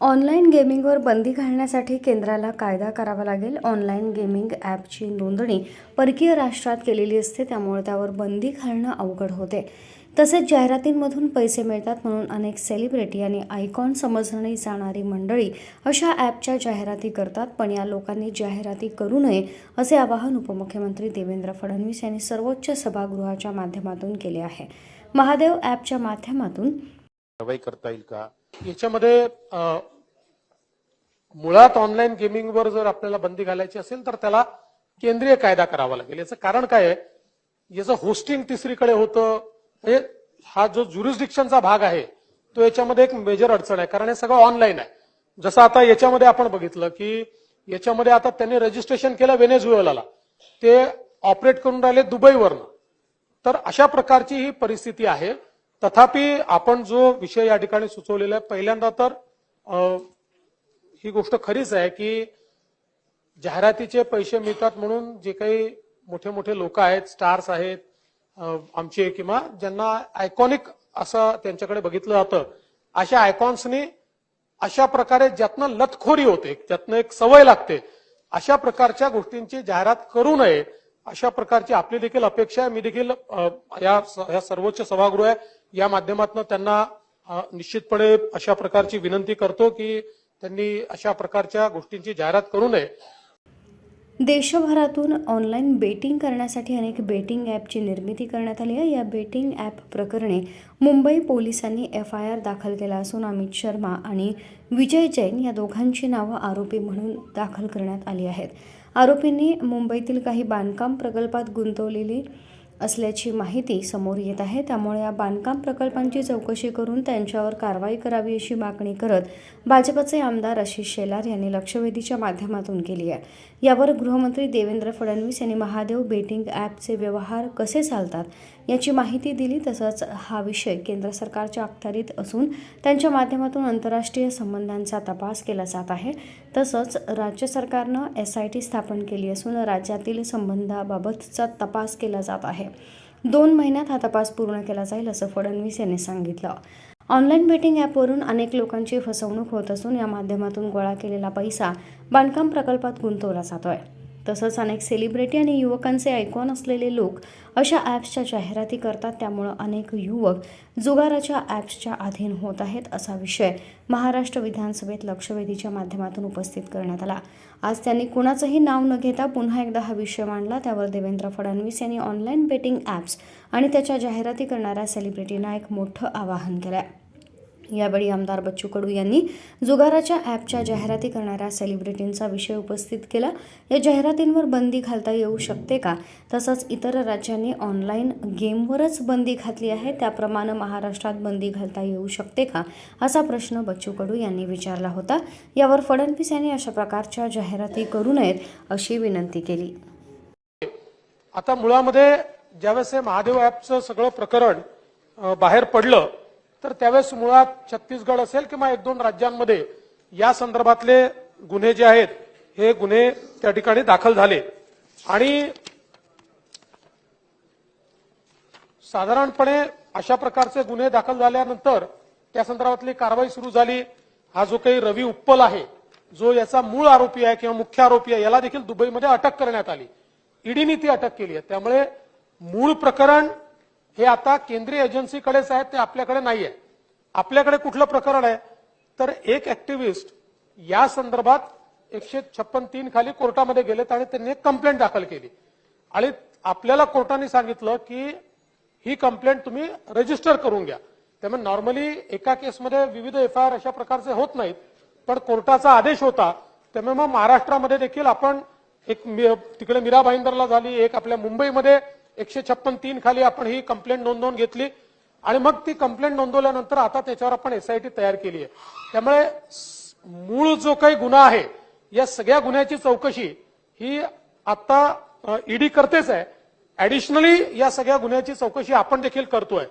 Online गेमिंगवर बंदी घालण्यासाठी केंद्राला कायदा करावा लागेल. ऑनलाईन गेमिंग ॲपची नोंदणी परकीय राष्ट्रात केलेली असते त्यामुळे त्यावर बंदी घालणं अवघड होते. तसेच जाहिरातींमधून पैसे मिळतात म्हणून अनेक सेलिब्रिटी आणि आयकॉन समजणी जाणारी मंडळी अशा ॲपच्या जाहिराती करतात पण या लोकांनी जाहिराती करू नये असे आवाहन उपमुख्यमंत्री देवेंद्र फडणवीस यांनी सर्वोच्च सभागृहाच्या माध्यमातून केले आहे. महादेव ॲपच्या माध्यमातून कारवाई करता येईल का? याच्यामध्ये मुळात ऑनलाईन गेमिंगवर जर आपल्याला बंदी घालायची असेल तर त्याला केंद्रीय कायदा करावा लागेल. याचं कारण काय आहे? याचं होस्टिंग तिसरीकडे होतं. हे हा जो ज्युरिस्डिक्शनचा भाग आहे तो याच्यामध्ये एक मेजर अडचण आहे कारण हे सगळं ऑनलाईन आहे. जसं आता याच्यामध्ये आपण बघितलं की याच्यामध्ये आता त्यांनी रजिस्ट्रेशन केलं वेनेझुएलाला ते ऑपरेट करून राहिले दुबईवरनं. तर अशा प्रकारची ही परिस्थिती आहे. तथापि आपण जो विषय या ठिकाणी सुचवलेला आहे पहिल्यांदा तर ही गोष्ट खरीच आहे की जाहिरातीचे पैसे मिळतात म्हणून जे काही मोठे मोठे लोक आहेत स्टार्स आहेत आमचे किंवा ज्यांना आयकॉनिक असं त्यांच्याकडे बघितलं जातं अशा आयकॉन्सनी अशा प्रकारे ज्यातनं लतखोरी होते ज्यातनं एक सवय लागते अशा प्रकारच्या गोष्टींची जाहिरात करू नये अशा प्रकारची आपली देखील अपेक्षा आहे. मी देखील या स- या सर्वोच्च सभागृह आहे. या माध्यमातून त्यांना निश्चितपणे अशा प्रकारची विनंती करतो की त्यांनी अशा प्रकारच्या गोष्टींची जाहिरात करू नये. देशभरातून ऑनलाईन बेटिंग करण्यासाठी अनेक बेटिंग ॲपची निर्मिती करण्यात आली आहे. या बेटिंग ॲप प्रकरणी मुंबई पोलिसांनी एफ आय आर दाखल केला असून अमित शर्मा आणि विजय जैन या दोघांची नावं आरोपी म्हणून दाखल करण्यात आली आहेत. आरोपींनी मुंबईतील काही बांधकाम प्रकल्पात गुंतवलेली असल्याची माहिती समोर येत आहे. त्यामुळे या बांधकाम प्रकल्पांची चौकशी करून त्यांच्यावर कारवाई करावी अशी मागणी करत भाजपचे आमदार आशिष शेलार यांनी लक्षवेधीच्या माध्यमातून केली आहे. यावर गृहमंत्री देवेंद्र फडणवीस यांनी महादेव बेटिंग ॲपचे व्यवहार कसे चालतात याची माहिती दिली तसंच हा विषय केंद्र सरकारच्या अखत्यारीत असून त्यांच्या माध्यमातून आंतरराष्ट्रीय संबंधांचा तपास केला जात आहे. तसंच राज्य सरकारनं एस आय टी स्थापन केली असून राज्यातील संबंधाबाबतचा तपास केला जात आहे. दोन महिन्यात हा तपास पूर्ण केला जाईल असं फडणवीस यांनी सांगितलं. ऑनलाईन बेटिंग ॲपवरून अनेक लोकांची फसवणूक होत असून या माध्यमातून गोळा केलेला पैसा बांधकाम प्रकल्पात गुंतवला जातोय. तसंच अनेक सेलिब्रिटी आणि युवकांचे आयकॉन असलेले लोक अशा ॲप्सच्या जाहिराती करतात. त्यामुळं अनेक युवक जुगाराच्या ॲप्सच्या अधीन होत आहेत असा विषय महाराष्ट्र विधानसभेत लक्षवेधीच्या माध्यमातून उपस्थित करण्यात आला. आज त्यांनी कुणाचंही नाव न घेता पुन्हा एकदा हा विषय मांडला. त्यावर देवेंद्र फडणवीस यांनी ऑनलाईन बेटिंग ॲप्स आणि त्याच्या जाहिराती करणाऱ्या सेलिब्रिटींना एक मोठं आवाहन केलं आहे यावेळी आमदार बच्चू कडू यांनी जुगाराच्या ॲपच्या जाहिराती करणाऱ्या सेलिब्रिटींचा विषय उपस्थित केला. या जाहिरातींवर बंदी घालता येऊ शकते का? तसंच इतर राज्यांनी ऑनलाईन गेमवरच बंदी घातली आहे. त्याप्रमाणे महाराष्ट्रात बंदी घालता येऊ शकते का? असा प्रश्न बच्चू कडू यांनी विचारला होता. यावर फडणवीस यांनी अशा प्रकारच्या जाहिराती करू नयेत अशी विनंती केली. आता मुळामध्ये ज्यावेळेस हे महादेव ॲपचं सगळं प्रकरण बाहेर पडलं तर त्यावेळेस मुळात छत्तीसगड असेल किंवा एक दोन राज्यांमध्ये या संदर्भातले गुन्हे जे आहेत हे गुन्हे त्या ठिकाणी दाखल झाले. आणि साधारणपणे अशा प्रकारचे गुन्हे दाखल झाल्यानंतर त्या संदर्भातली कारवाई सुरू झाली. हा जो काही रवी उप्पल आहे जो याचा मूळ आरोपी आहे किंवा मुख्य आरोपी आहे याला देखील दुबईमध्ये अटक करण्यात आली. ईडीने ती अटक केली आहे. त्यामुळे मूळ प्रकरण हे आता केंद्रीय एजन्सीकडेच आहे ते आपल्याकडे नाही आहे आपल्याकडे कुठलं प्रकरण आहे? तर एक ऍक्टिव्हिस्ट या संदर्भात एकशे छप्पन तीन खाली कोर्टामध्ये गेलेत आणि त्यांनी एक कंप्लेंट दाखल केली. आणि आपल्याला कोर्टाने सांगितलं की ही कंप्लेंट तुम्ही रजिस्टर करून घ्या. त्यामुळे नॉर्मली एका केसमध्ये विविध एफ आय आर अशा प्रकारचे होत नाहीत पण कोर्टाचा आदेश होता. त्यामुळे मग महाराष्ट्रामध्ये देखील आपण एक तिकडे मीरा भाईंदरला झाली एक आपल्या मुंबईमध्ये एकशे छप्पन तीन खाली आपण ही कंप्लेंट नोंदवून घेतली. आणि मग ती कंप्लेंट नोंदवल्यानंतर आता त्याच्यावर आपण एसआयटी तयार केली आहे. त्यामुळे मूळ जो काही गुन्हा आहे या सगळ्या गुन्ह्याची चौकशी ही आता ईडी करतेच आहे. ऍडिशनली या सगळ्या गुन्ह्याची चौकशी आपण देखील करतोय.